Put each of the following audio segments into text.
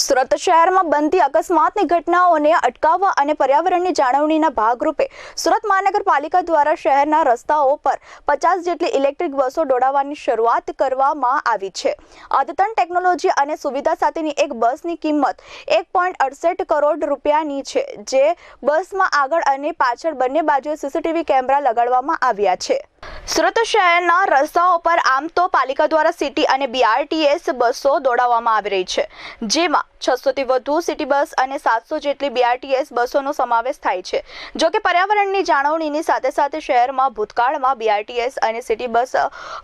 સુરત શહેરમાં બનતી અકસ્માતની ઘટનાઓને અટકાવવા અને પર્યાવરણની જાળવણીના ભાગરૂપે સુરત મહાનગરપાલિકા દ્વારા શહેરના રસ્તાઓ પર પચાસ જેટલી ઇલેક્ટ્રિક બસો દોડાવવાની શરૂઆત કરવામાં આવી છે. અદ્યતન ટેકનોલોજી અને સુવિધા સાથેની એક બસની કિંમત એક અડસઠ કરોડ રૂપિયાની છે, જે બસમાં આગળ અને પાછળ બંને બાજુએ સીસીટીવી કેમેરા લગાડવામાં આવ્યા છે. સુરત શહેરના રસ્તાઓ પર આમ તો પાલિકા દ્વારા સિટી અને બીઆરટીએસ બસો દોડાવવામાં આવી રહી છે, જેમાં છસોથી વધુ સિટી બસ અને સાતસો જેટલી બીઆરટીએસ બસોનો સમાવેશ થાય છે. જો કે પર્યાવરણની જાળવણીની સાથે સાથે શહેરમાં ભૂતકાળમાં બીઆરટીએસ અને સિટી બસ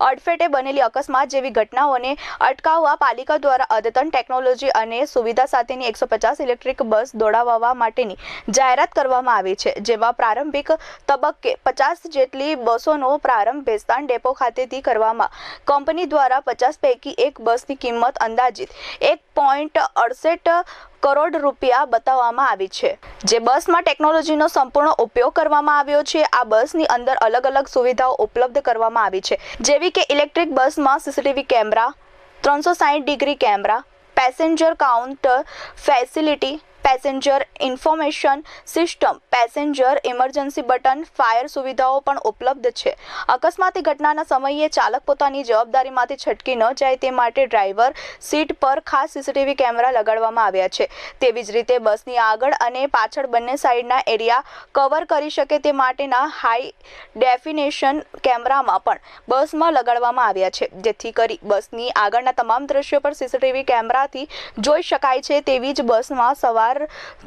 અડફેટે બનેલી અકસ્માત જેવી ઘટનાઓને અટકાવવા પાલિકા દ્વારા અદ્યતન ટેકનોલોજી અને સુવિધા સાથેની એકસો પચાસ ઇલેક્ટ્રિક બસ દોડાવવા માટેની જાહેરાત કરવામાં આવી છે, જેમાં પ્રારંભિક તબક્કે પચાસ જેટલી બસોનો પ્રારંભ ભેસ્તાન ડેપો ખાતેથી કરવામાં. કંપની દ્વારા પચાસ પૈકી એક બસની કિંમત અંદાજિત એક પોઈન્ટ અડસઠ કરોડ રૂપિયા બતાવવામાં આવી છે. જે બસમાં ટેકનોલોજીનો સંપૂર્ણ ઉપયોગ કરવામાં આવ્યો છે, આ બસની અંદર અલગ અલગ સુવિધાઓ ઉપલબ્ધ કરવામાં આવી છે. જેવી કે ઇલેક્ટ્રિક બસમાં સીસીટીવી કેમેરા, ત્રણસો સાઠ degree camera, passenger counter, facility passenger information system, passenger emergency button, fire સુવિધાઓ પણ ઉપલબ્ધ છે. અકસ્માતી ઘટનાના સમયે ચાલક પોતાની જવાબદારીમાંથી છટકી ન જાય તે માટે ડ્રાઈવર સીટ પર ખાસ સીસીટીવી કેમેરા લગાડવામાં આવ્યા છે. તેવી જ રીતે બસની આગળ અને પાછળ બંને સાઈડના એરિયા કવર કરી શકે તે માટેના હાઈ ડેફિનેશન કેમેરામાં પણ બસમાં લગાડવામાં આવ્યા છે. જેથી કરી બસની આગળના તમામ દ્રશ્યો પર સીસીટીવી કેમેરાથી જોઈ શકાય છે તેવી જ બસમાં સવાર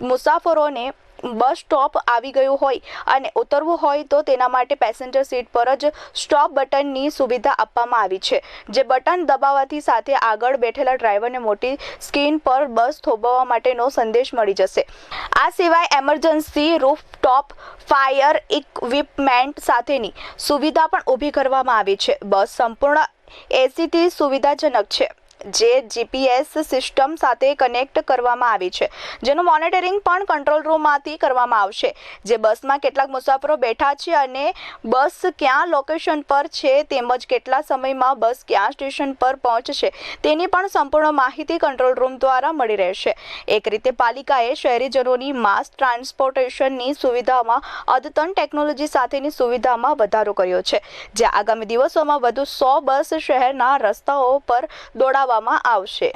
મુસાફરોને બસ સ્ટોપ આવી ગયું હોય અને ઉતરવું હોય તો તેના માટે પેસેન્જર સીટ પર જ સ્ટોપ બટનની સુવિધા આપવામાં આવી છે, જે બટન દબાવવાથી સાથે આગળ બેઠેલા ડ્રાઈવરને મોટી સ્ક્રીન પર બસ થોભાવવા માટેનો સંદેશ મળી જશે. આ સિવાય એમરજન્સી, રૂફટોપ, ફાયર ઇક્વિપમેન્ટ સાથેની સુવિધા પણ ઊભી કરવામાં આવી છે. બસ સંપૂર્ણ એસીથી સુવિધાજનક છે. જે જીપીએસ સિસ્ટમ સાથે કનેક્ટ કરવામાં આવી છે, જેનું મોનિટરિંગ પણ કંટ્રોલ રૂમમાંથી કરવામાં આવશે. જે બસમાં કેટલાક મુસાફરો બેઠા છે અને બસ ક્યાં લોકેશન પર છે તેમજ કેટલા સમયમાં બસ ક્યાં સ્ટેશન પર પહોંચશે, તેની પણ સંપૂર્ણ માહિતી કંટ્રોલ રૂમ દ્વારા મળી રહેશે. એક રીતે પાલિકાએ શહેરીજનોની માસ ટ્રાન્સપોર્ટેશનની સુવિધામાં, અદ્યતન ટેકનોલોજી સાથેની સુવિધામાં વધારો કર્યો છે. જે આગામી દિવસોમાં વધુ સો બસ શહેરના રસ્તાઓ પર દોડાવવામાં આવશે.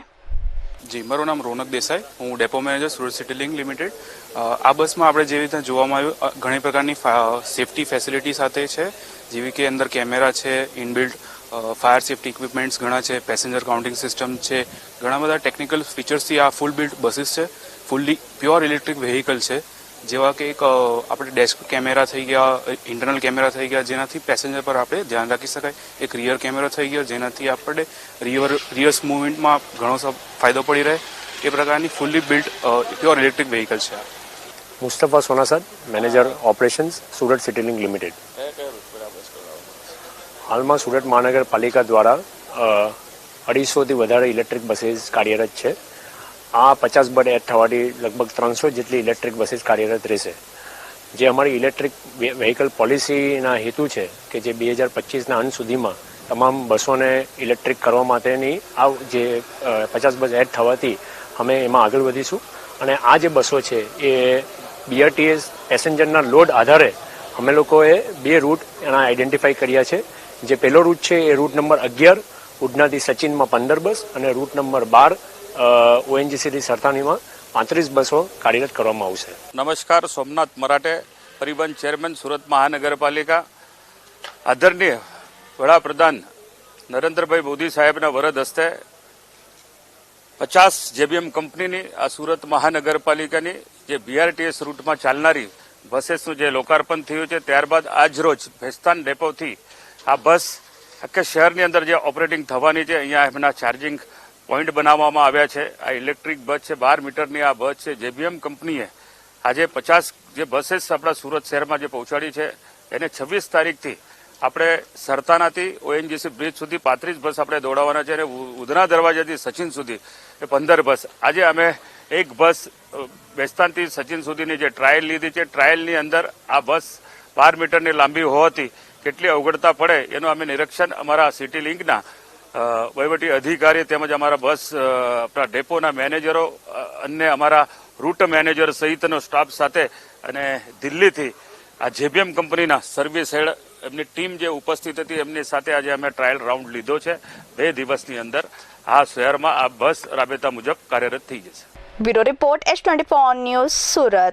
જી, મારું નામ રોનક દેસાઈ. હું depot manager Surat city link limited. આ બસમાં આપણે જેવી રીતે જોવામાં આવ્યું ઘણી પ્રકારની સેફટી ફેસિલિટી સાથે છે, જેવી કે અંદર કેમેરા છે, ઇનબિલ્ટ ફાયર સેફટી ઇક્વિપમેન્ટ્સ ઘણા છે, પેસેન્જર કાઉન્ટિંગ સિસ્ટમ છે, ઘણા બધા ટેકનિકલ ફીચર્સથી આ ફૂલ બિલ્ડ બસીસ છે, ફૂલ્લી પ્યોર ઇલેક્ટ્રિક વેહિકલ છે. જેવા કે એક અ, આપણે ડેસ્ક કેમેરા થઈ ગયા ઇન્ટરનલ કેમેરા થઈ ગયા જેનાથી પેસેન્જર પર આપણે ધ્યાન રાખી શકાય. એક રિયર કેમેરો થઈ ગયો જેનાથી આપણે રિયર રિયર્સ મુવમેન્ટમાં ઘણો સ- ફાયદો પડી રહે. એ પ્રકારની fully built pure electric vehicle છે. આ Mustafa Sonasad manager operations Surat city link limited હાલમાં સુરત મહાનગરપાલિકા દ્વારા અ, અઢીસોથી વધારે ઇલેક્ટ્રિક બસીસ કાર્યરત છે. આ પચાસ બડ એડ થવાથી લગભગ ત્રણસો જેટલી ઇલેક્ટ્રિક બસીસ કાર્યરત રહેશે. જે અમારી ઇલેક્ટ્રિક વ્હીકલ પોલિસીના હેતુ છે કે જે બે હજાર પચીસના અંત સુધીમાં તમામ બસોને ઇલેક્ટ્રિક કરવા માટેની આ જે પચાસ બસ એડ થવાથી અમે એમાં આગળ વધીશું. અને આ જે બસો છે એ બીઆરટીએસ પેસેન્જરના લોડ આધારે અમે લોકોએ બે રૂટ એના આઈડેન્ટિફાઈ કર્યા છે. જે પહેલો રૂટ છે એ રૂટ નંબર અગિયાર, ઉડનાથી સચિનમાં પંદર બસ અને રૂટ નંબર બાર ઓએનજીસીથી સરથાનીમાં પાંત્રીસ બસો કાર્યરત કરવામાં આવશે. નમસ્કાર, સોમનાથ મરાઠે પરિવહન ચેરમેન, સુરત મહાનગરપાલિકા. આદરણીય વડાપ્રધાન નરેન્દ્રભાઈ મોદી સાહેબના વરદ હસ્તે પચાસ જેબીએમ કંપનીની આ સુરત મહાનગરપાલિકાની જે બીઆરટીએસ રૂટમાં ચાલનારી બસેસનું જે લોકાર્પણ થયું છે, ત્યારબાદ આજ રોજ ભેસ્તાન ડેપોથી આ બસ આખા શહેરની અંદર જે ઓપરેટિંગ થવાની છે, અહીંયા એમના ચાર્જિંગ પોઈન્ટ બનાવવામાં આવ્યા છે. આ ઇલેક્ટ્રિક બસ છે, બાર મીટરની આ બસ છે. જેબીએમ કંપનીએ આજે પચાસ જે બસેસ આપણા સુરત શહેરમાં જે પહોંચાડી છે, એને છવ્વીસ તારીખથી આપણે સરતાનાથી ઓએનજીસી બ્રિજ સુધી પાંત્રીસ બસ આપણે દોડાવવાના છે અને ઉધના દરવાજાથી સચિન સુધી એ પંદર બસ. આજે અમે એક બસ બેસ્તાનથી સચિન સુધીની જે ટ્રાયલ લીધી છે, ટ્રાયલની અંદર આ બસ બાર મીટરની લાંબી હોવાથી કેટલી અવગડતા પડે એનું અમે નિરીક્ષણ અમારા સિટી લિંકના વહીવટી અધિકારી તેમજ અમારા બસ આપણા ડેપોના મેનેજરો અને અમારા રૂટ મેનેજર સહિતનો સ્ટાફ સાથે અને દિલ્હીથી આ જેબીએમ કંપનીના સર્વિસ હેડ, એમની ટીમ જે ઉપસ્થિત હતી, એમની સાથે આજે અમે ટ્રાયલ રાઉન્ડ લીધો છે. બે દિવસની અંદર આ શહેરમાં આ બસ રાબેતા મુજબ કાર્યરત થઈ જશે. Bureau report, S twenty news Surat.